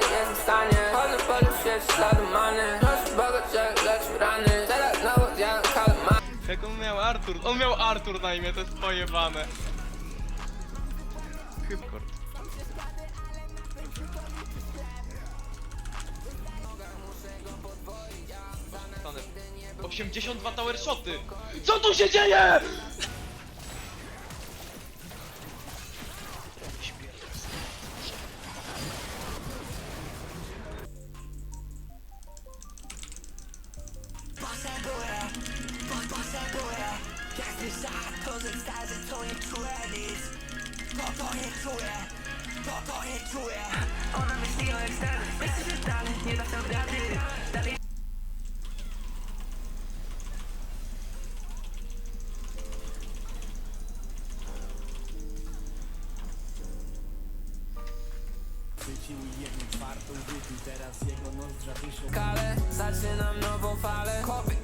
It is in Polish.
Jestem w stanie Teraz znowu Jak on miał Artur? On miał Artur na imię, to jest pojebane Chyba Stanę. 82 tower shoty! Co tu się dzieje?! Potrzebuję, po, potrzebuję Jesteś żart, korzysta, że to nie czuję nic To, to nie czuję, to, to nie czuję Ona myśli o eksternach, myśli, że dalej nie da sobie rady Kale, zaczynam nową falę. Kopy,